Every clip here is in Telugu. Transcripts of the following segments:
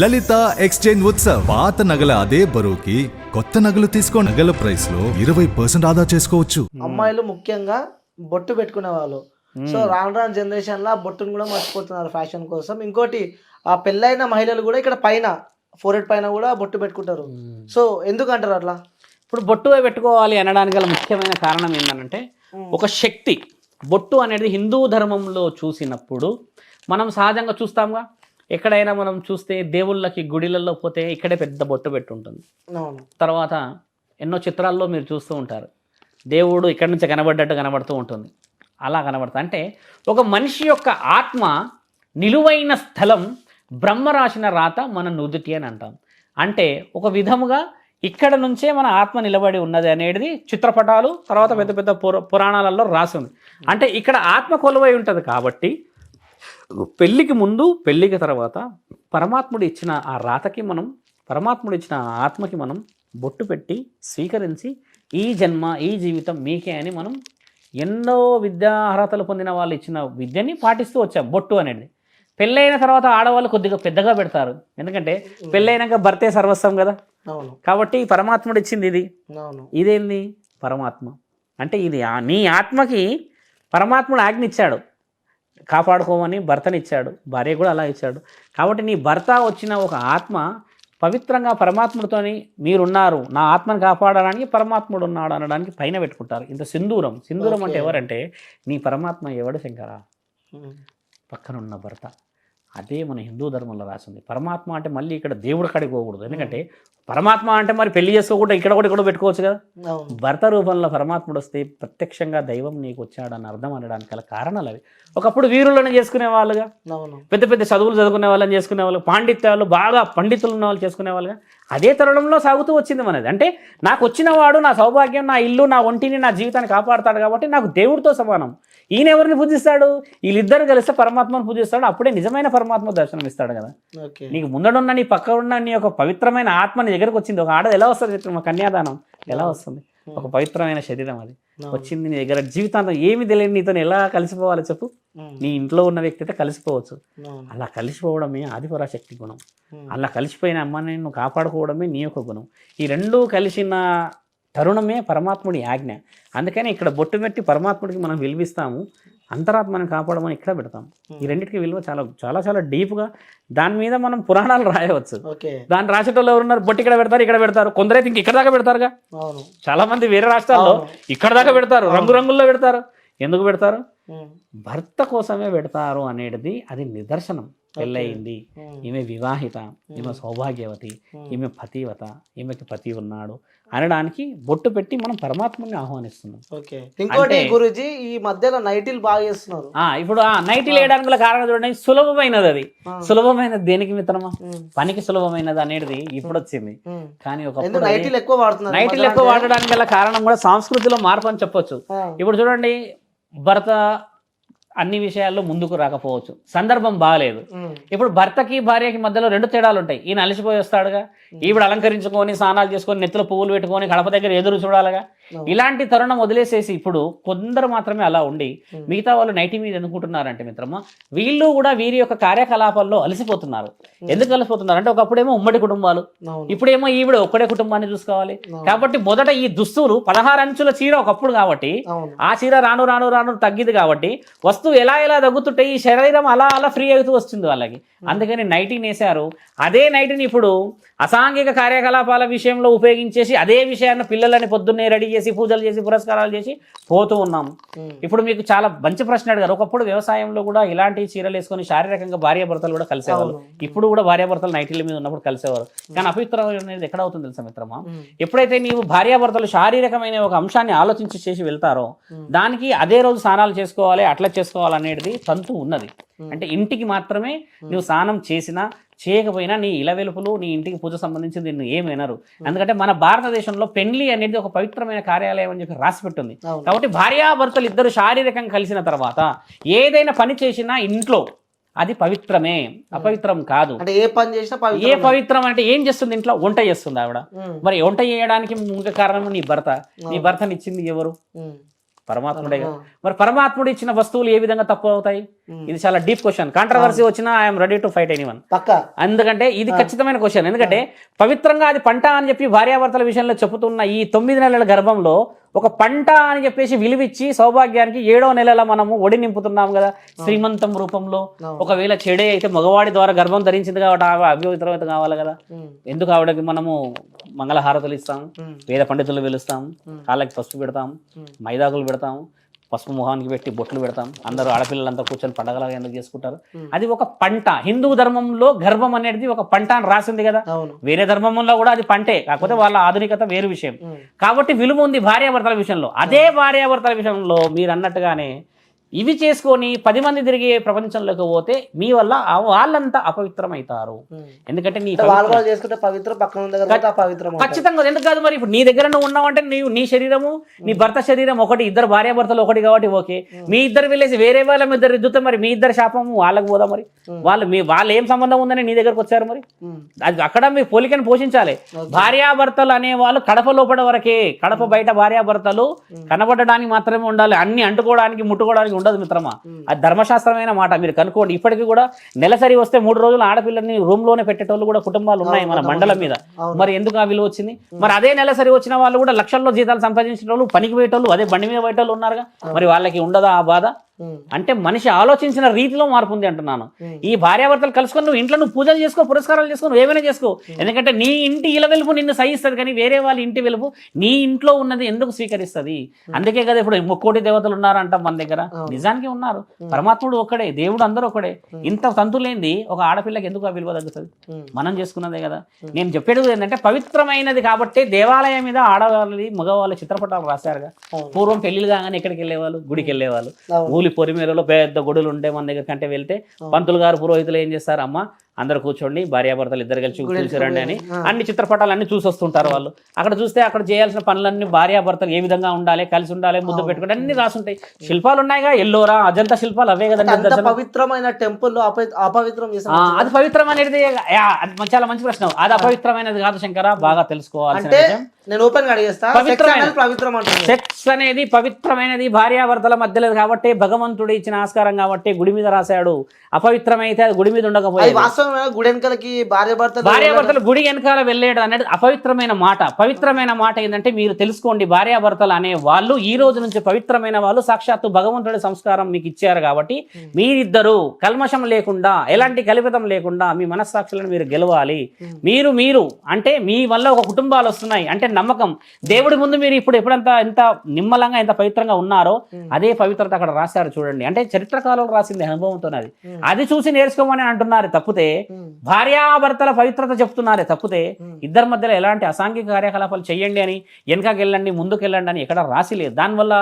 లలిత ఎక్స్చేంజ్ ఉత్సవ్. పాత నగల అదే బరువుకి కొత్త నగలు తీసుకో నగల ప్రైస్లో ఇరవై పర్సెంట్ ఆదా చేసుకోవచ్చు. అమ్మాయిలు ముఖ్యంగా బొట్టు పెట్టుకునే వాళ్ళు సో రాను రాను జనరేషన్లో బొట్టును కూడా మర్చిపోతున్నారు ఫ్యాషన్ కోసం. ఇంకోటి ఆ పెళ్ళైన మహిళలు కూడా ఇక్కడ పైన ఫోరెడ్ పైన కూడా బొట్టు పెట్టుకుంటారు. సో ఎందుకు అంటారు అట్లా? ఇప్పుడు బొట్టు పెట్టుకోవాలి అనడానికి గల ముఖ్యమైన కారణం ఏంటంటే ఒక శక్తి. బొట్టు అనేది హిందూ ధర్మంలో చూసినప్పుడు మనం సహజంగా చూస్తాంగా? ఎక్కడైనా మనం చూస్తే దేవుళ్ళకి గుడిలలో పోతే ఇక్కడే పెద్ద బొట్టు పెట్టి ఉంటుంది అవును. తర్వాత ఎన్నో చిత్రాల్లో మీరు చూస్తూ ఉంటారు. దేవుడు ఇక్కడి నుంచి కనబడ్డట్టు కనబడుతూ ఉంటుంది. అలా కనబడుతుంది అంటే ఒక మనిషి యొక్క ఆత్మ నిలువైన స్థలం బ్రహ్మ రాసిన రాత మన నుదుటి అని అంటాం. అంటే ఒక విధముగా ఇక్కడ నుంచే మన ఆత్మ నిలబడి ఉన్నది అనేది చిత్రపటాలు తర్వాత పెద్ద పెద్ద పుర పురాణాలలో రాసి ఉంది. అంటే ఇక్కడ ఆత్మ కొలువై ఉంటుంది కాబట్టి పెళ్ళికి ముందు పెళ్ళికి తర్వాత పరమాత్ముడు ఇచ్చిన ఆ రాతకి మనం పరమాత్ముడు ఇచ్చిన ఆ ఆత్మకి మనం బొట్టు పెట్టి స్వీకరించి ఈ జన్మ ఈ జీవితం మీకే అని మనం ఎన్నో విద్యా అర్హతలు పొందిన వాళ్ళు ఇచ్చిన విద్యని పాటిస్తూ వచ్చాం. బొట్టు అనేది. పెళ్ళైన తర్వాత ఆడవాళ్ళు కొద్దిగా పెద్దగా పెడతారు. ఎందుకంటే పెళ్ళైనాక భర్తే సర్వస్వం కదా. కాబట్టి పరమాత్ముడు ఇచ్చింది ఇది. ఇదేంది? పరమాత్మ. అంటే ఇది నీ ఆత్మకి పరమాత్ముడు ఆజ్ఞ ఇచ్చాడు కాపాడుకోమని భర్తనిచ్చాడు భార్య కూడా అలా ఇచ్చాడు. కాబట్టి నీ భర్త వచ్చిన ఒక ఆత్మ పవిత్రంగా పరమాత్ముడితోని మీరున్నారు నా ఆత్మను కాపాడడానికి పరమాత్ముడు ఉన్నాడు అనడానికి పైన పెట్టుకుంటారు. ఇంత సింధూరం సింధూరం అంటే. ఎవరంటే నీ పరమాత్మ ఎవడు శంకరా. పక్కనున్న భర్త. అదే మన హిందూ ధర్మంలో రాసింది. పరమాత్మ అంటే మళ్ళీ ఇక్కడ దేవుడి కాడికి పోకూడదు. ఎందుకంటే పరమాత్మ అంటే మరి పెళ్ళి చేసుకోకుండా ఇక్కడ కూడా ఇక్కడ పెట్టుకోవచ్చు కదా? భర్త రూపంలో పరమాత్ముడు వస్తే ప్రత్యక్షంగా దైవం నీకు వచ్చాడని అర్థం అనడానికి గల కారణాలు అవి. ఒకప్పుడు వీరులను చేసుకునే వాళ్ళుగా పెద్ద పెద్ద చదువులు చదువుకునే వాళ్ళని చేసుకునే వాళ్ళు పాండిత్యాలు బాగా పండితులు ఉన్న వాళ్ళు చేసుకునే వాళ్ళుగా అదే తరుణంలో సాగుతూ వచ్చింది మనది. అంటే నాకు వచ్చిన వాడు నా సౌభాగ్యం నా ఇల్లు నా ఒంటిని నా జీవితాన్ని కాపాడుతాడు కాబట్టి నాకు దేవుడితో సమానం. ఈయన ఎవరిని పూజిస్తాడు? వీళ్ళిద్దరు కలిస్తే పరమాత్మను పూజిస్తాడు. అప్పుడే నిజమైన పరమాత్మ దర్శనం ఇస్తాడు కదా నీకు ముందడున్న నీ పక్క ఉన్న నీ యొక్క పవిత్రమైన ఆత్మ నీ దగ్గరకు వచ్చింది. ఒక ఆడది ఎలా వస్తుంది చెప్పు, మా కన్యాదానం. ఎలా వస్తుంది? ఒక పవిత్రమైన శరీరం అది. వచ్చింది నీ దగ్గర. జీవితాంతం ఏమి తెలియని నీతో ఎలా కలిసిపోవాలి చెప్పు. నీ ఇంట్లో ఉన్న వ్యక్తి అయితే కలిసిపోవచ్చు. అలా కలిసిపోవడమే ఆదిపరాశక్తి గుణం. అలా కలిసిపోయిన అమ్మని నువ్వు కాపాడుకోవడమే నీ యొక్క గుణం. ఈ రెండూ కలిసిన తరుణమే పరమాత్ముడి ఆజ్ఞ. అందుకని ఇక్కడ బొట్టు పెట్టి పరమాత్ముడికి మనం విలువిస్తాము. అంతరాత్మని కాపాడమని ఇక్కడ పెడతాం. ఈ రెండింటికి విలువ చాలా చాలా చాలా డీప్గా దాని మీద మనం పురాణాలు రాయవచ్చు. దాన్ని రాసేటోళ్ళు ఎవరున్నారు? బొట్టు ఇక్కడ పెడతారు ఇక్కడ పెడతారు. కొందరైతే ఇంక ఇక్కడ దాకా పెడతారుగా? చాలా మంది వేరే రాష్ట్రాల్లో ఇక్కడ దాకా పెడతారు రంగు రంగుల్లో పెడతారు. ఎందుకు పెడతారు? ఉమ్. భర్త కోసమే పెడతారు అనేది అది నిదర్శనం. పెళ్ళయింది. ఉమ్. ఈమె వివాహిత ఈమె సౌభాగ్యవతి ఈమె పతివత ఈమెకి పతి ఉన్నాడు. అనడానికి బొట్టు పెట్టి మనం పరమాత్మని ఆహ్వానిస్తున్నాం ఓకే ఇంకోటి గురుజీ ఈ మధ్యలో నైటీలు బాగా చేస్తున్నారు ఆ ఇప్పుడు ఆ నైట్ వేయడానికి గల కారణం చూడండి సులభమైనది అది. సులభమైనది దేనికి మిత్రమా. పనికి సులభమైనది అనేది ఇప్పుడు వచ్చింది. కానీ అది- నైటీలు ఎక్కువ వాడుతున్నారు నైట్లు ఎక్కువ వాడడానికి గల కారణం కూడా సంస్కృతిలో మార్పు అని చెప్పొచ్చు. ఇప్పుడు చూడండి భర్త అన్ని విషయాల్లో ముందుకు రాకపోవచ్చు. సందర్భం బాగాలేదు. ఇప్పుడు భర్తకి భార్యకి మధ్యలో రెండు తేడాలు ఉంటాయి ఈయన అలసిపోయి వస్తాడుగా? ఈవిడ అలంకరించుకొని స్నానాలు చేసుకొని నెత్తిలో పువ్వులు పెట్టుకొని గడప దగ్గర ఎదురు చూడాలిగా. ఇలాంటి తరుణం వదిలేసేసి ఇప్పుడు కొందరు మాత్రమే అలా ఉండి మిగతా వాళ్ళు నైటి మీద ఎందుకుంటున్నారంటే మిత్రమా వీళ్ళు కూడా వీరి యొక్క కార్యకలాపాల్లో అలసిపోతున్నారు. ఎందుకు అలసిపోతున్నారు? అంటే ఒకప్పుడేమో ఉమ్మడి కుటుంబాలు ఇప్పుడేమో ఈవిడ ఒక్కడే కుటుంబాన్ని చూసుకోవాలి. కాబట్టి మొదట ఈ దుస్తులు పదహారు అంచుల చీర ఒకప్పుడు కాబట్టి ఆ చీర రాను రాను రాను తగ్గింది కాబట్టి వస్తువు ఎలా ఎలా తగ్గుతుంటే ఈ శరీరం అలా అలా ఫ్రీ అవుతూ వస్తుంది వాళ్ళకి. అందుకని నైటీ నేసారు అదే నైటీని ఇప్పుడు అసాంఘిక కార్యకలాపాల విషయంలో ఉపయోగించేసి అదే విషయాన్ని పిల్లలని పొద్దున్నే రెడీ చేసి పూజలు చేసి పురస్కారాలు చేసి పోతూ ఉన్నాం ఉమ్. ఇప్పుడు మీకు చాలా మంచి ప్రశ్న అడిగారు. ఒకప్పుడు వ్యవసాయంలో కూడా ఇలాంటి చీరలు వేసుకొని శారీరకంగా భార్యాభర్తలు కూడా కలిసేవాళ్ళు ఇప్పుడు కూడా భార్యాభర్తలు నైటీల మీద ఉన్నప్పుడు కలిసేవారు. కానీ అపవిత్రం అనేది ఎక్కడ అవుతుంది తెలుసా మిత్రమా. ఎప్పుడైతే నీవు భార్యాభర్తలు శారీరకమైన ఒక అంశాన్ని ఆలోచించి చేసి వెళ్తారో దానికి అదే రోజు స్నానాలు చేసుకోవాలి అట్లా చేసుకోవాలి అనేది తంతు ఉన్నది. అంటే ఇంటికి మాత్రమే నువ్వు స్నానం చేసినా చేయకపోయినా నీ ఇలవెలుపులు నీ ఇంటికి పూజ సంబంధించి నిన్ను ఏమైనారు ఎందుకంటే మన భారతదేశంలో పెళ్ళి అనేది ఒక పవిత్రమైన కార్యాలయం అని చెప్పి రాసి పెట్టింది. అవును. కాబట్టి భార్యాభర్తలు ఇద్దరు శారీరకంగా కలిసిన తర్వాత ఏదైనా పని చేసినా ఇంట్లో అది పవిత్రమే అపవిత్రం కాదు. అంటే ఏ పని చేసినా ఏ పవిత్రం అంటే ఏం చేస్తుంది ఇంట్లో? వంట చేస్తుంది ఆవిడ. మరి వంట చేయడానికి ముఖ్య కారణం నీ భర్త. నీ భర్తని ఇచ్చింది ఎవరు. పరమాత్ముడే. మరి పరమాత్ముడు ఇచ్చిన వస్తువులు ఏ విధంగా తప్పు అవుతాయి. ఇది చాలా డీప్ క్వశ్చన్. కాంట్రవర్సీ వచ్చినా I'm ready to fight anyone. పక్క. ఎందుకంటే ఇది ఖచ్చితమైన క్వశ్చన్. ఎందుకంటే పవిత్రంగా అది పంట అని చెప్పి భార్యాభర్తల విషయంలో చెబుతున్న ఈ తొమ్మిది నెలల గర్భంలో ఒక పంట అని చెప్పేసి విలువిచ్చి సౌభాగ్యానికి ఏడో నెలల మనము ఒడి నింపుతున్నాం కదా శ్రీమంతం రూపంలో. ఒకవేళ చెడే అయితే మగవాడి ద్వారా గర్భం ధరించింది కాబట్టి ఆమె కావాలి కదా. ఎందుకు ఆవిడకి మనము మంగళహారతులు ఇస్తాం. వేద పండితులు పిలుస్తాం. కాళ్ళకి పసుపు పెడతాం. మైదాకులు పెడతాం పసుపు మొహానికి పెట్టి బొట్లు పెడతాం. అందరూ ఆడపిల్లలంతా కూర్చొని పండగలాగా ఎందుకు చేసుకుంటారు. అది ఒక పంట. హిందూ ధర్మంలో గర్భం అనేది ఒక పంట అని రాసింది కదా? వేరే ధర్మంలో కూడా అది పంటే. కాకపోతే వాళ్ళ ఆధునికత వేరు విషయం. కాబట్టి విలువ ఉంది భార్యాభర్తల విషయంలో. అదే భార్యాభర్తల విషయంలో మీరు అన్నట్టుగానే ఇవి చేసుకొని పది మంది తిరిగి ప్రపంచంలోకి పోతే మీ వల్ల వాళ్ళంతా అపవిత్రమవుతారు. ఉమ్. ఎందుకంటే నీ వాళ్ళు పవిత్ర- చేసుకుంటే పవిత్రం పక్కన అపవిత్రం అంటారు. ఖచ్చితంగా ఎందుకు కాదు మరి? ఇప్పుడు నీ దగ్గర నువ్వు ఉన్నావంటే నీవు నీ శరీరము నీ భర్త శరీరం ఒకటి ఇద్దరు భార్యాభర్తలు ఒకటి కాబట్టి ఓకే. మీ ఇద్దరు వెళ్ళేసి వేరే వాళ్ళ మీ ఇద్దరు ఇద్దుతే మరి మీ ఇద్దరు శాపము వాళ్ళకి పోదా మరి? వాళ్ళు మీ వాళ్ళు ఏం సంబంధం ఉందని నీ దగ్గరకు వచ్చారు మరి. అది అక్కడ మీ పోలికను పోషించాలి. భార్యాభర్తలు అనేవాళ్ళు కడప లోపల వరకే కడప బయట భార్యాభర్తలు కనబడడానికి మాత్రమే ఉండాలి. అన్ని అంటుకోవడానికి ముట్టుకోవడానికి ఉండదు మిత్రమా. అది ధర్మశాస్త్రమైన మాట. మీరు కనుక్కోండి. ఇప్పటికీ కూడా నెలసరి వస్తే మూడు రోజులు ఆడపిల్లల్ని రూమ్లోనే పెట్టేటోళ్ళు కూడా కుటుంబాలు ఉన్నాయి మన మండలం మీద. మరి ఎందుకు ఆ విలువ వచ్చింది? మరి అదే నెలసరి వచ్చిన వాళ్ళు కూడా లక్షల్లో జీతాలు సంపాదించిన వాళ్ళు పనికి పోయేటోళ్ళు అదే బండి మీద పోయేటోళ్ళు ఉన్నారుగా. మరి వాళ్ళకి ఉండదా ఆ బాధ. అంటే మనిషి ఆలోచించిన రీతిలో మార్పు ఉంది అంటున్నాను. ఈ భార్యాభర్తలు కలుసుకొని నువ్వు ఇంట్లో నువ్వు పూజలు చేసుకో పురస్కారాలు చేసుకో నువ్వు ఏమైనా చేసుకో. ఎందుకంటే నీ ఇంటి ఇల వెలుపు నిన్ను సహిస్తుంది కానీ వేరే వాళ్ళ ఇంటి వెలుపు నీ ఇంట్లో ఉన్నది ఎందుకు స్వీకరిస్తుంది? అందుకే కదా ఇప్పుడు ముక్కోటి దేవతలు ఉన్నారంట మన దగ్గర. నిజానికి ఉన్నారు. పరమాత్ముడు ఒక్కడే దేవుడు అందరూ ఒకడే ఇంత తంతులేంది ఒక ఆడపిల్లకి ఎందుకు ఆ విలువ తగ్గుతుంది. మనం చేసుకున్నదే కదా. నేను చెప్పేది ఏంటంటే పవిత్రమైనది కాబట్టి దేవాలయం మీద ఆడవాళ్ళది మగవాళ్ళ చిత్రపటాలు రాశారుగా. పూర్వం పెళ్ళిళ్ళు కాగానే ఎక్కడికి వెళ్ళేవాళ్ళు? గుడికి వెళ్ళేవాళ్ళు. ఊలి పొరిమేరలో పెద్ద గుడులు ఉండే మన దగ్గర కంటే వెళ్తే పంతులు గారు పురోహితులు ఏం చేస్తారు అమ్మ అందరు కూర్చోండి భార్యాభర్తలు ఇద్దరు కలిసి కూర్చోరండి రండి అని. అన్ని చిత్రపటాలు అన్ని చూసి వస్తుంటారు వాళ్ళు. అక్కడ చూస్తే అక్కడ చేయాల్సిన పనులన్నీ భార్యాభర్తలు ఏ విధంగా ఉండాలి కలిసి ఉండాలి ముద్దు పెట్టుకుంటే అన్ని రాసుంటాయి. శిల్పాలు ఉన్నాయిగా ఎల్లోరా అజంతా శిల్పాలు అవే కదండి. పవిత్రమైన టెంపుల్ అపవిత్రం అది పవిత్రం అనేది చాలా మంచి ప్రశ్న. అది అపవిత్రమైనది కాదు శంకర బాగా విషయం. నేను ఓపెన్ పవిత్రం సెక్స్ అనేది పవిత్రమైనది భార్యాభర్తల మధ్యలో కాబట్టి భగవంతుడు ఇచ్చిన ఆస్కారం కాబట్టి గుడి మీద రాశాడు. అపవిత్రమైతే అది గుడి మీద ఉండకపోయేది. గుడి వెనకలకి భార్య భర్త భార్యాభర్తలు గుడి వెనకాల వెళ్ళేయడం అనేది అపవిత్రమైన మాట. పవిత్రమైన మాట ఏంటంటే మీరు తెలుసుకోండి భార్యాభర్తలు అనే వాళ్ళు ఈ రోజు నుంచి పవిత్రమైన వాళ్ళు. సాక్షాత్తు భగవంతుడి సంస్కారం మీకు ఇచ్చారు కాబట్టి మీరిద్దరూ కల్మషం లేకుండా ఎలాంటి కల్పితం లేకుండా మీ మనస్సాక్షులను మీరు గెలవాలి. మీరు మీరు అంటే మీ వల్ల ఒక కుటుంబాలు వస్తున్నాయి. అంటే నమ్మకం. దేవుడి ముందు మీరు ఇప్పుడు ఎప్పుడంత ఎంత నిమ్మలంగా ఎంత పవిత్రంగా ఉన్నారో అదే పవిత్రత అక్కడ రాశారు చూడండి. అంటే చరిత్రకాలంలో రాసింది అనుభవంతో అది. అది చూసి నేర్చుకోమని అంటున్నారు తప్పితే భార్యాభర్తల పవిత్రత చెప్తున్నారే తప్పితే ఇద్దరి మధ్యలో ఎలాంటి అసాంఘిక కార్యకలాపాలు చేయండి అని వెనకకి వెళ్ళండి ముందుకు వెళ్ళండి అని ఎక్కడ రాసి లేదు. దానివల్ల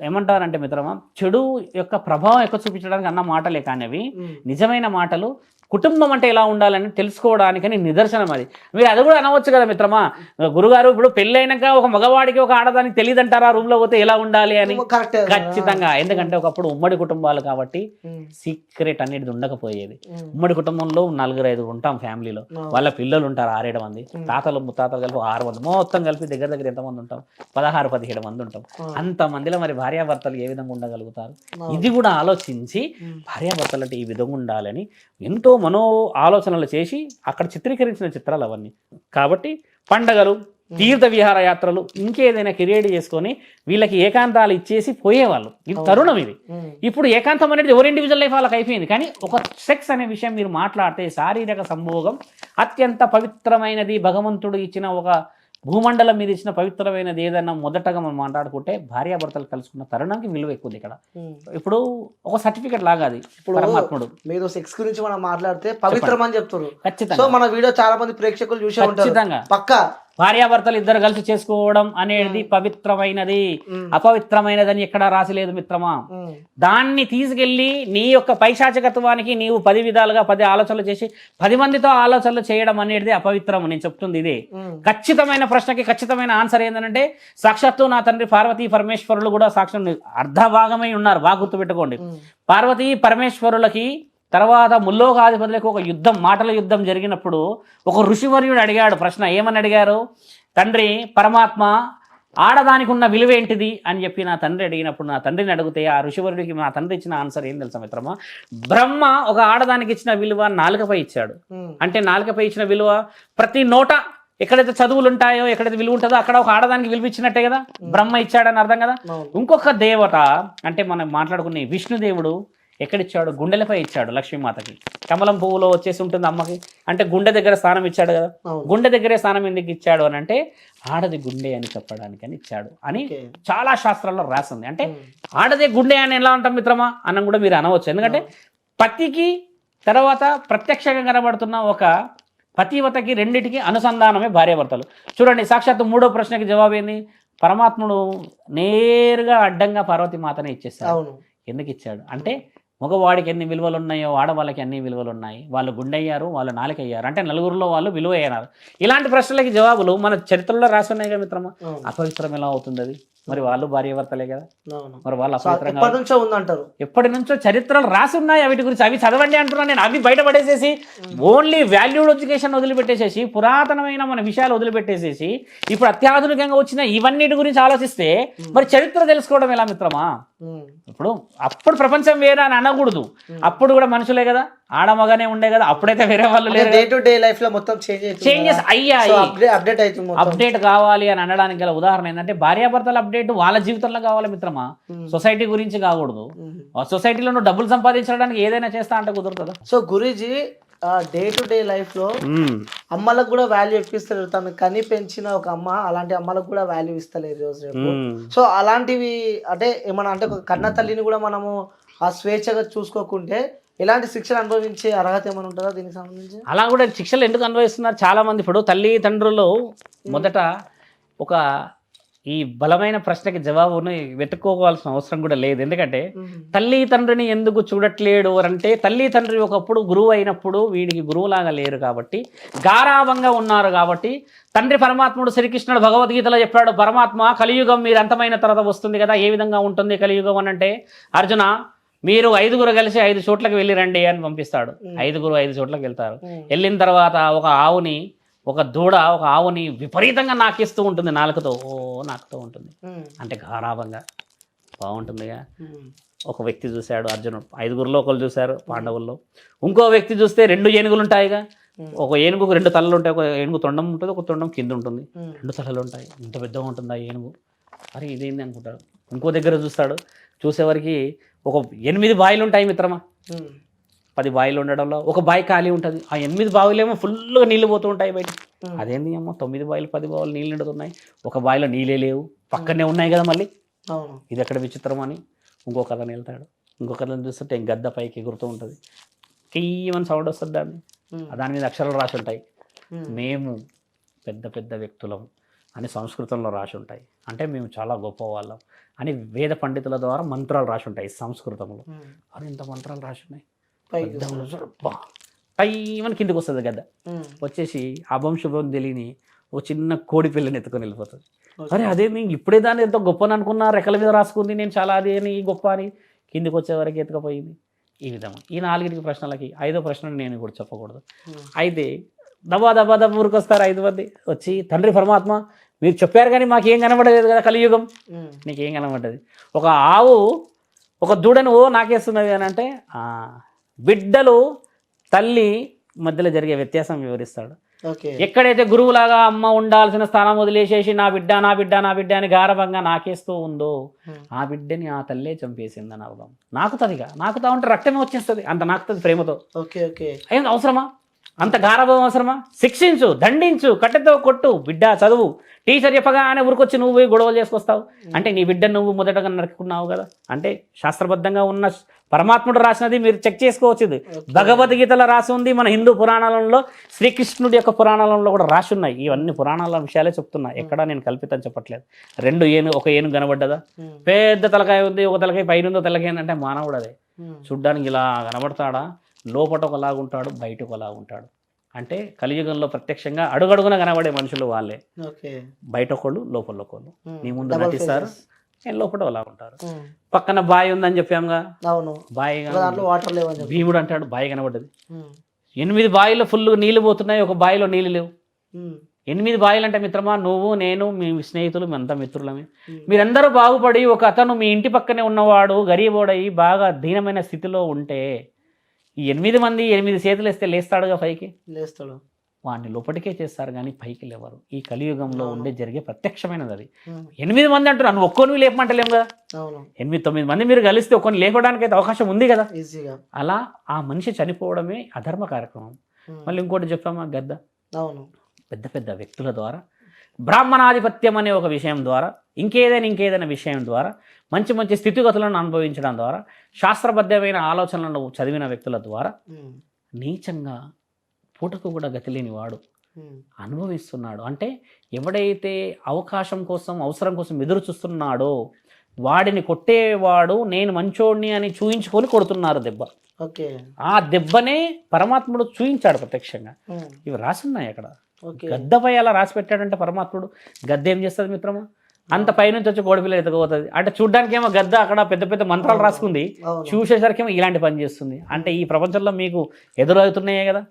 ఏమంటారంటే మిత్రమా చెడు యొక్క ప్రభావం ఎక్కువ చూపించడానికి అన్న మాటలే కానీ అవి నిజమైన మాటలు కుటుంబం అంటే ఎలా ఉండాలని తెలుసుకోవడానికని నిదర్శనం అది. మీరు అది కూడా అనవచ్చు కదా మిత్రమా? గురుగారు ఇప్పుడు పెళ్ళైనాక ఒక మగవాడికి ఒక ఆడదానికి తెలియదంటారా? రూమ్లో పోతే ఎలా ఉండాలి అని? ఖచ్చితంగా. ఎందుకంటే ఒకప్పుడు ఉమ్మడి కుటుంబాలు కాబట్టి సీక్రెట్ అనేది ఉండకపోయేది. ఉమ్మడి కుటుంబంలో నలుగురు ఐదు ఉంటాం ఫ్యామిలీలో. వాళ్ళ పిల్లలు ఉంటారు ఆరేడు మంది. తాతలు ముత్తాతలు కలిపి ఆరు మంది. మొత్తం కలిపి దగ్గర దగ్గర ఎంతమంది ఉంటాం? పదహారు పదిహేడు మంది ఉంటాం. అంత మందిలో మరి భార్యాభర్తలు ఏ విధంగా ఉండగలుగుతారు? ఇది కూడా ఆలోచించి భార్యాభర్తలు అంటే ఈ విధంగా ఉండాలని ఎంతో మనో ఆలోచనలు చేసి అక్కడ చిత్రీకరించిన చిత్రాలు అవన్నీ. కాబట్టి పండగలు తీర్థ విహార యాత్రలు ఇంకేదైనా క్రియేట్ చేసుకొని వీళ్ళకి ఏకాంతాలు ఇచ్చేసి పోయేవాళ్ళు. ఇది తరుణం ఇది. ఇప్పుడు ఏకాంతం అనేది ఎవరి ఇండివిజువల్ లైఫ్ వాళ్ళకి అయిపోయింది. కానీ ఒక సెక్స్ అనే విషయం మీరు మాట్లాడితే శారీరక సంభోగం అత్యంత పవిత్రమైనది భగవంతుడు ఇచ్చిన ఒక భూమండలం మీద ఇచ్చిన పవిత్రమైనది ఏదైనా మొదటగా మనం మాట్లాడుకుంటే భార్యాభర్తలు కలుసుకున్న తరుణానికి విలువ ఎక్కువ ఇక్కడ. ఇప్పుడు ఒక సర్టిఫికెట్ లాగా అది ఇప్పుడు పరమాత్ముడు. మీరు సెక్స్ గురించి మనం మాట్లాడితే పవిత్రం అని చెప్తారు ఖచ్చితంగా. మన వీడియో చాలా మంది ప్రేక్షకులు చూసే ఉంటారు. ఖచ్చితంగా. పక్కా. భార్యాభర్తలు ఇద్దరు కలిసి చేసుకోవడం అనేది పవిత్రమైనది. అపవిత్రమైనదని ఎక్కడా రాసిలేదు మిత్రమా. దాన్ని తీసుకెళ్ళి నీ యొక్క పైశాచికత్వానికి నీవు పది విధాలుగా పది ఆలోచనలు చేసి పది మందితో ఆలోచనలు చేయడం అనేది అపవిత్రం నేను చెప్తుంది ఇదే. ఖచ్చితమైన ప్రశ్నకి ఖచ్చితమైన ఆన్సర్ ఏంటంటే సాక్షాత్తు నా తండ్రి పార్వతీ పరమేశ్వరులు కూడా సాక్షాత్ అర్ధభాగమై ఉన్నారు బాగా గుర్తుపెట్టుకోండి. పార్వతీ పరమేశ్వరులకి తర్వాత ముల్లోకాధిపతులకు ఒక యుద్ధం మాటల యుద్ధం జరిగినప్పుడు ఒక ఋషివర్యుడు అడిగాడు ప్రశ్న ఏమని అడిగారు? తండ్రి పరమాత్మ ఆడదానికి ఉన్న విలువ ఏంటిది అని చెప్పి నా తండ్రి అడిగినప్పుడు నా తండ్రిని అడిగితే ఆ ఋషివరుడికి మా తండ్రి ఇచ్చిన ఆన్సర్ ఏం తెలుసా మిత్రమా? బ్రహ్మ ఒక ఆడదానికి ఇచ్చిన విలువ నాలుకపై ఇచ్చాడు. అంటే నాలుకపై ఇచ్చిన విలువ ప్రతి నోట ఎక్కడైతే చదువులు ఉంటాయో ఎక్కడైతే విలువ ఉంటుందో అక్కడ ఒక ఆడదానికి విలువ ఇచ్చినట్టే కదా? బ్రహ్మ ఇచ్చాడని అర్థం కదా. ఇంకొక దేవత అంటే మనం మాట్లాడుకునే విష్ణుదేవుడు ఎక్కడిచ్చాడు? గుండెలపై ఇచ్చాడు లక్ష్మీమాతకి. కమలం పువ్వులో వచ్చేసి ఉంటుంది అమ్మకి. అంటే గుండె దగ్గర స్థానం ఇచ్చాడు కదా. గుండె దగ్గరే స్థానం ఎందుకు ఇచ్చాడు అని అంటే ఆడది గుండె అని చెప్పడానికి అని ఇచ్చాడు అని. చాలా శాస్త్రాల్లో రాసింది. అంటే. ఆడదే గుండె అని ఎలా ఉంటాం మిత్రమా? అన్నం కూడా మీరు అనవచ్చు. ఎందుకంటే పతికి తర్వాత ప్రత్యక్షంగా కనబడుతున్న ఒక పతివతకి రెండిటికి అనుసంధానమే భార్యాభర్తలు. చూడండి సాక్షాత్తు మూడో ప్రశ్నకి జవాబు ఏంది? పరమాత్ముడు నేరుగా అడ్డంగా పార్వతి మాతనే ఇచ్చేస్తాడు ఎందుకు ఇచ్చాడు? అంటే మగవాడికి ఎన్ని విలువలు ఉన్నాయో ఆడవాళ్ళకి అన్ని విలువలు ఉన్నాయి వాళ్ళు గుండె అయ్యారు వాళ్ళు నాలుక అయ్యారు అంటే నలుగురిలో వాళ్ళు విలువ అయ్యారు ఇలాంటి ప్రశ్నలకి జవాబులు మన చరిత్రలో రాసి ఉన్నాయి కదా మిత్రమా. అపవిత్రం ఎలా అవుతుంది అది మరి వాళ్ళు భార్యాభర్తలే కదా? అవును. మరి వాళ్ళు ఎప్పటి నుంచో ఉందంటారు. ఎప్పటి నుంచో చరిత్రలు రాసి ఉన్నాయి వీటి గురించి అవి చదవండి అంటున్నాను నేను. అవి బయటపడేసేసి ఓన్లీ వాల్యూడ్ ఎడ్యుకేషన్ వదిలిపెట్టేసేసి పురాతనమైన మన విషయాలు వదిలిపెట్టేసేసి ఇప్పుడు అత్యాధునికంగా వచ్చిన ఇవన్నిటి గురించి ఆలోచిస్తే మరి చరిత్ర తెలుసుకోవడం ఎలా మిత్రమా. ఇప్పుడు అప్పుడు ప్రపంచం వేరే అని అనకూడదు. అప్పుడు కూడా మనుషులే కదా ఆడమగానే ఉండే కదా అప్పుడైతే వేరే వాళ్ళు లేరు డే టు డే లైఫ్లో మొత్తం చేంజెస్ అయ్యాయి. అప్డేట్ అవుతుంది అప్డేట్ కావాలి అని అనడానికి గల ఉదాహరణ ఏంటంటే భార్యాభర్తల అప్డేట్ వాళ్ళ జీవితంలో కావాలి మిత్రమా. సొసైటీ గురించి కాకూడదు. సొసైటీలో నువ్వు డబ్బులు సంపాదించడానికి ఏదైనా చేస్తా అంటే కుదురుతుందా? So Guruji day to day లైఫ్లో అమ్మలకు కూడా వాల్యూ ఇప్పిస్తారు తను కని పెంచిన ఒక అమ్మ అలాంటి అమ్మలకు కూడా వాల్యూ ఇస్తలేరు ఈ రోజు రేపు. సో అలాంటివి అంటే ఏమన్నా అంటే ఒక కన్న తల్లిని కూడా మనము ఆ స్వేచ్ఛగా చూసుకోకుంటే ఎలాంటి శిక్షణ అనుభవించే అర్హత ఏమైనా ఉంటుందా దీనికి సంబంధించి? అలా కూడా శిక్షలు ఎందుకు అనుభవిస్తున్నారు? చాలా మంది ఇప్పుడు తల్లి తండ్రులు మొదట ఒక ఈ బలమైన ప్రశ్నకి జవాబుని వెతుక్కోవాల్సిన అవసరం కూడా లేదు. ఎందుకంటే తల్లి తండ్రిని ఎందుకు చూడట్లేడు అంటే తల్లి తండ్రి ఒకప్పుడు గురువు అయినప్పుడు వీడికి గురువులాగా లేరు కాబట్టి గారాభంగా ఉన్నారు కాబట్టి తండ్రి పరమాత్ముడు శ్రీకృష్ణుడు భగవద్గీతలో చెప్పాడు పరమాత్మ కలియుగం మీరు అంతమైన తర్వాత వస్తుంది కదా ఏ విధంగా ఉంటుంది కలియుగం? అని అంటే అర్జున మీరు ఐదుగురు కలిసి ఐదు చోట్లకి వెళ్ళి రండి అని పంపిస్తాడు. ఐదుగురు ఐదు చోట్లకి వెళ్తారు. వెళ్ళిన తర్వాత ఒక ఆవుని ఒక దూడ ఒక ఆవుని విపరీతంగా నాకిస్తూ ఉంటుంది నాలుకతో. ఓ నాకుతూ ఉంటుంది. అంటే గారాభంగా. బాగుంటుందిగా. ఒక వ్యక్తి చూశాడు అర్జునుడు. ఐదుగురిలో ఒకరు చూశారు పాండవుల్లో. ఇంకో వ్యక్తి చూస్తే రెండు ఏనుగులు ఉంటాయిగా ఒక ఏనుగుకు రెండు తలలు ఉంటాయి ఒక ఏనుగు తొండం ఉంటుంది ఒక తొండం కింద ఉంటుంది. రెండు తలలు ఉంటాయి ఇంత పెద్దగా ఉంటుంది ఆ ఏనుగు? అరే ఇదేంది అనుకుంటాడు. ఇంకో దగ్గర చూస్తాడు. చూసేవారికి ఒక ఎనిమిది బాయిలు ఉంటాయి మిత్రమా పది బాయిలు ఉండడంలో ఒక బావి ఖాళీ ఉంటుంది. ఆ ఎనిమిది బావిలేమో ఫుల్గా నీళ్ళు పోతూ ఉంటాయి బయట అదేంది అమ్మో? తొమ్మిది బావిలు పది బావులు నీళ్ళు నిండుతున్నాయి. ఒక బావిలో నీళ్ళే లేవు. పక్కనే ఉన్నాయి కదా మళ్ళీ. ఇది ఎక్కడ విచిత్రం అని ఇంకో కథని వెళ్తాడు ఇంకో కథను చూస్తుంటే గద్ద పైకి ఎగురుతూ ఉంటుంది. కియ్యమని సౌండ్ వస్తుంది దాన్ని. దాని మీద అక్షరాలు రాసి ఉంటాయి. మేము పెద్ద పెద్ద వ్యక్తులం అని సంస్కృతంలో రాసి ఉంటాయి. అంటే మేము చాలా గొప్ప వాళ్ళం అని వేద పండితుల ద్వారా మంత్రాలు రాసి ఉంటాయి సంస్కృతంలో. అని ఇంత మంత్రాలు రాసి ఉన్నాయి. అబ్బా. టైమని కిందికి వస్తుంది గద్ద. వచ్చేసి అభం శుభం తెలియని ఓ చిన్న కోడి పిల్లని ఎత్తుకొని వెళ్ళిపోతుంది. అరే అదే నేను ఇప్పుడే దాన్ని ఎంతో గొప్పని అనుకున్నా రెక్కల మీద రాసుకుంది. నేను చాలా అదే అని గొప్ప అని కిందికి వచ్చే వరకు ఎత్తుకపోయింది. ఈ విధంగా ఈ నాలుగింటికి ప్రశ్నలకి ఐదో ప్రశ్న నేను కూడా చెప్పకూడదు. అయితే దబా దబా దబా ఊరికొస్తారు ఐదు మంది. వచ్చి తండ్రి పరమాత్మ మీరు చెప్పారు కానీ మాకేం కనబడలేదు కదా కలియుగం. నీకేం కనబడ్డది. ఒక ఆవు ఒక దూడను ఓ నాకేస్తున్నది అని అంటే బిడ్డలు తల్లి మధ్యలో జరిగే వ్యత్యాసం వివరిస్తాడు. ఎక్కడైతే గురువులాగా అమ్మ ఉండాల్సిన స్థానం వదిలేసేసి నా బిడ్డ నా బిడ్డ నా బిడ్డ అని గారభంగా నాకేస్తూ ఉందో. ఆ బిడ్డని ఆ తల్లే చంపేసిందని అర్థం. నాకుతుందిగా. నాకుతా ఉంటే రక్తమే వచ్చేస్తుంది. అంత నాకుతుంది ప్రేమతో. అవసరమా? అంత గారభం అవసరమా? శిక్షించు దండించు కట్టెతో కొట్టు బిడ్డ చదువు. టీచర్ చెప్పగానే ఊరికొచ్చి నువ్వు పోయి గొడవలు చేసుకొస్తావు. అంటే నీ బిడ్డ నువ్వు మొదటగా నరుకున్నావు కదా. అంటే శాస్త్రబద్ధంగా ఉన్న పరమాత్ముడు రాసినది మీరు చెక్ చేసుకోవచ్చు ఇది భగవద్గీతలో రాసి ఉంది మన హిందూ పురాణాలలో శ్రీకృష్ణుడి యొక్క పురాణాలలో కూడా రాసి ఉన్నాయి. ఇవన్నీ పురాణాల విషయాలే చెప్తున్నా. ఎక్కడా నేను కల్పితం చెప్పట్లేదు. రెండు ఏను ఒక ఏను కనబడ్డదా. పెద్ద తలకాయ ఉంది ఒక తలకాయ పైన ఉందో తలకాయ అంటే మానవుడు అదే. చూడ్డానికి ఇలా కనబడతాడా? లోపట ఒకలాగా ఉంటాడు బయట ఒకలాగా ఉంటాడు అంటే కలియుగంలో ప్రత్యక్షంగా అడుగడుగున కనబడే మనుషులు వాళ్ళే. బయట ఒకళ్ళు లోపల ఒకళ్ళు. నీ ముందు నటిస్తారు. లోపల అలా ఉంటారు. పక్కన బావి ఉందని చెప్పాముగా అవును. వాటర్ భీముడు అంటాడు బావి కనబడ్డది. ఎనిమిది బావిలో ఫుల్ నీళ్ళు పోతున్నాయి ఒక బావిలో నీళ్ళు లేవు. ఎనిమిది భార్యలు అంటే మిత్రమా నువ్వు నేను మీ స్నేహితులు మేమంతా మిత్రులమే. మీరందరూ బాగుపడి ఒక అతను మీ ఇంటి పక్కనే ఉన్నవాడు గరీబోడయి బాగా దీనమైన స్థితిలో ఉంటే ఈ ఎనిమిది మంది ఎనిమిది చేతులు వేస్తే లేస్తాడుగా పైకి? లేస్తాడు. వాడిని లోపలికే చేస్తారు కానీ పైకి లేవరు. ఈ కలియుగంలో ఉండే జరిగే ప్రత్యక్షమైనది అది. ఎనిమిది మంది అంటున్నారు. నువ్వు ఒక్కొని లేపమంటలేం కదా? ఎనిమిది తొమ్మిది మంది మీరు కలిస్తే ఒక్కొని లేపడానికి అయితే అవకాశం ఉంది కదా? ఈజీగా. అలా ఆ మనిషి చనిపోవడమే అధర్మ కార్యక్రమం. మళ్ళీ ఇంకోటి చెప్పామా గద్ద. అవును. పెద్ద పెద్ద వ్యక్తుల ద్వారా బ్రాహ్మణాధిపత్యం అనే ఒక విషయం ద్వారా ఇంకేదైనా ఇంకేదైనా విషయం ద్వారా మంచి మంచి స్థితిగతులను అనుభవించడం ద్వారా శాస్త్రబద్ధమైన ఆలోచనలను చదివిన వ్యక్తుల ద్వారా నీచంగా పూటకు కూడా గతి లేని వాడు ఉమ్, అనుభవిస్తున్నాడు. అంటే ఎవడైతే అవకాశం కోసం అవసరం కోసం ఎదురు చూస్తున్నాడో వాడిని కొట్టేవాడు నేను మంచోడిని అని చూయించుకొని కొడుతున్నారు దెబ్బ. ఓకే. ఆ దెబ్బనే పరమాత్ముడు చూయించాడు ప్రత్యక్షంగా. ఇవి రాసున్నాయి అక్కడ. గద్దపై అలా రాసి పెట్టాడంటే పరమాత్ముడు గద్ద ఏం చేస్తుంది మిత్రమా అంత పైనుంచి వచ్చి కోడిపిల్ల ఎత్తుకుపోతుంది. అంటే చూడ్డానికి ఏమో గద్ద అక్కడ పెద్ద పెద్ద మంత్రాలు రాసుకుంది. చూసేసరికి ఏమో ఇలాంటి పని చేస్తుంది. అంటే ఈ ప్రపంచంలో మీకు ఎదురవుతున్నాయే కదా?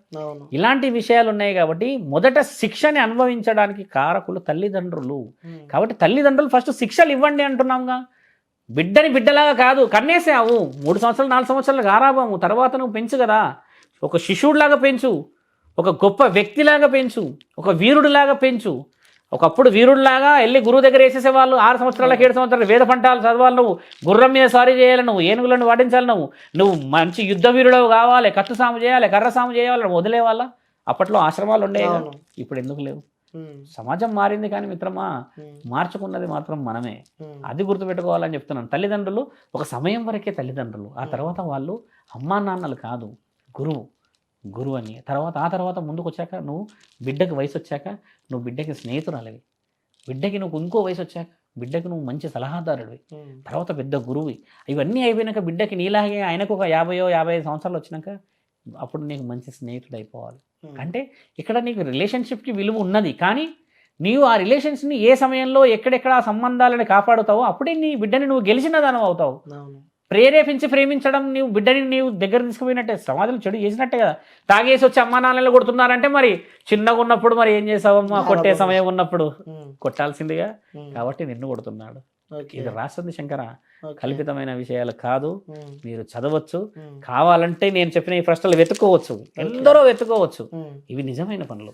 ఇలాంటి విషయాలు ఉన్నాయి కాబట్టి మొదట శిక్షని అనుభవించడానికి కారకులు తల్లిదండ్రులు. కాబట్టి తల్లిదండ్రులు ఫస్ట్ శిక్షలు ఇవ్వండి అంటున్నాంగా. బిడ్డని బిడ్డలాగా కాదు కన్నేసావు. మూడు సంవత్సరాలు నాలుగు సంవత్సరాలు గారాబాము తర్వాత నువ్వు పెంచు కదా. ఒక శిశువులాగా పెంచు. ఒక గొప్ప వ్యక్తిలాగా పెంచు ఒక వీరుడిలాగా పెంచు. ఒకప్పుడు వీరుడిలాగా వెళ్ళి గురువు దగ్గర వేసేసేవాళ్ళు ఆరు సంవత్సరాలకు ఏడు సంవత్సరాలు వేద పంటాలు చదవాలి నువ్వు. గుర్రం మీద సారీ చేయాలి నువ్వు ఏనుగులను వాడించాలి నువ్వు. నువ్వు మంచి యుద్ధ వీరుడు కావాలి కత్తు సాము చేయాలి కర్ర సాము చేయాలి వదిలేవాళ్ళ? అప్పట్లో ఆశ్రమాలు ఉండేవి. ఇప్పుడు ఎందుకు లేవు? సమాజం మారింది కానీ మిత్రమా మార్చుకున్నది మాత్రం మనమే. అది గుర్తుపెట్టుకోవాలని చెప్తున్నాను. తల్లిదండ్రులు ఒక సమయం వరకే తల్లిదండ్రులు. ఆ తర్వాత వాళ్ళు అమ్మా నాన్నలు కాదు గురువు. గురువు అని తర్వాత ఆ తర్వాత ముందుకు వచ్చాక నువ్వు బిడ్డకి వయసు వచ్చాక నువ్వు బిడ్డకి స్నేహితురాలివి. బిడ్డకి నువ్వు ఇంకో వయసు వచ్చాక బిడ్డకి నువ్వు మంచి సలహాదారుడివి. తర్వాత పెద్ద గురువు. ఇవన్నీ అయిపోయినాక బిడ్డకి నీలాగే ఆయనకు ఒక యాభయో యాభై ఐదు సంవత్సరాలు వచ్చినాక అప్పుడు నీకు మంచి స్నేహితుడు అయిపోవాలి అంటే ఇక్కడ నీకు రిలేషన్షిప్కి విలువ ఉన్నది. కానీ నీవు ఆ రిలేషన్స్ని ఏ సమయంలో ఎక్కడెక్కడ ఆ సంబంధాలను కాపాడుతావో అప్పుడే నీ బిడ్డని నువ్వు గెలిచిన దానం అవుతావు ప్రేరేపించి ప్రేమించడం నీవు బిడ్డని నీవు దగ్గర తీసుకుపోయినట్టే సమాజం చెడు చేసినట్టే కదా. తాగేసి వచ్చి అమ్మా నాన్నలు కొడుతున్నారంటే మరి చిన్నగా ఉన్నప్పుడు మరి ఏం చేసావమ్మా కొట్టే సమయం ఉన్నప్పుడు కొట్టాల్సిందిగా కాబట్టి నిన్ను కొడుతున్నాడు. ఇది రాస్తుంది శంకర. కల్పితమైన విషయాలు కాదు. మీరు చదవచ్చు. కావాలంటే నేను చెప్పిన ఈ ప్రశ్నలు వెతుక్కోవచ్చు. ఎందరో వెతుక్కోవచ్చు. ఇవి నిజమైన పనులు.